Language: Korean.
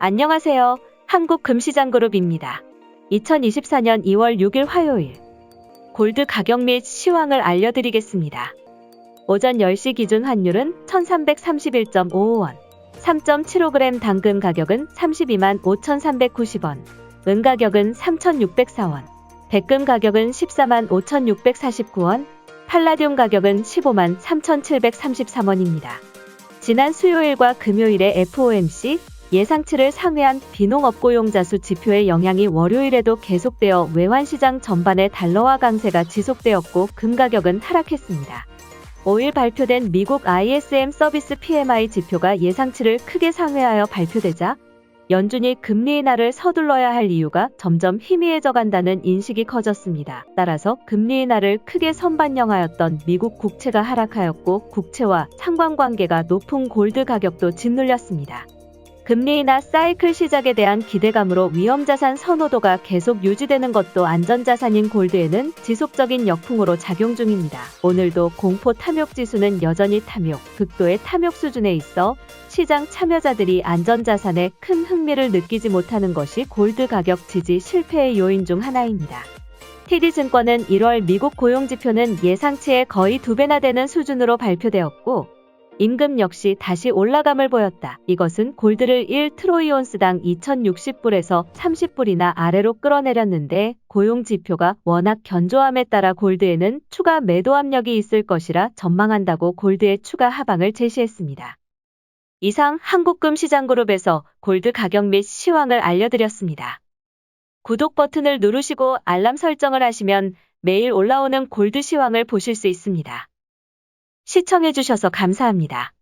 안녕하세요. 한국금시장그룹입니다. 2024년 2월 6일 화요일 골드 가격 및 시황을 알려드리겠습니다. 오전 10시 기준 환율은 1331.55원, 3.75g 당근 가격은 32만 5,390원, 은 가격은 3,604원, 백금 가격은 14만 5,649원, 팔라듐 가격은 15만 3,733원입니다. 지난 수요일과 금요일에 FOMC 예상치를 상회한 비농업 고용자 수 지표의 영향이 월요일에도 계속되어 외환시장 전반의 달러화 강세가 지속되었고 금 가격은 하락했습니다. 5일 발표된 미국 ISM 서비스 PMI 지표가 예상치를 크게 상회하여 발표되자 연준이 금리 인하를 서둘러야 할 이유가 점점 희미해져 간다는 인식이 커졌습니다. 따라서 금리 인하를 크게 선반영하였던 미국 국채가 하락하였고 국채와 상관관계가 높은 골드 가격도 짓눌렸습니다. 금리 인하 사이클 시작에 대한 기대감으로 위험자산 선호도가 계속 유지되는 것도 안전자산인 골드에는 지속적인 역풍으로 작용 중입니다. 오늘도 공포 탐욕 지수는 여전히 탐욕, 극도의 탐욕 수준에 있어 시장 참여자들이 안전자산에 큰 흥미를 느끼지 못하는 것이 골드 가격 지지 실패의 요인 중 하나입니다. TD증권은 1월 미국 고용지표는 예상치의 거의 두 배나 되는 수준으로 발표되었고, 임금 역시 다시 올라감을 보였다. 이것은 골드를 1 트로이온스당 2060불에서 30불이나 아래로 끌어내렸는데 고용 지표가 워낙 견조함에 따라 골드에는 추가 매도 압력이 있을 것이라 전망한다고 골드의 추가 하방을 제시했습니다. 이상 한국금시장그룹에서 골드 가격 및 시황을 알려드렸습니다. 구독 버튼을 누르시고 알람 설정을 하시면 매일 올라오는 골드 시황을 보실 수 있습니다. 시청해주셔서 감사합니다.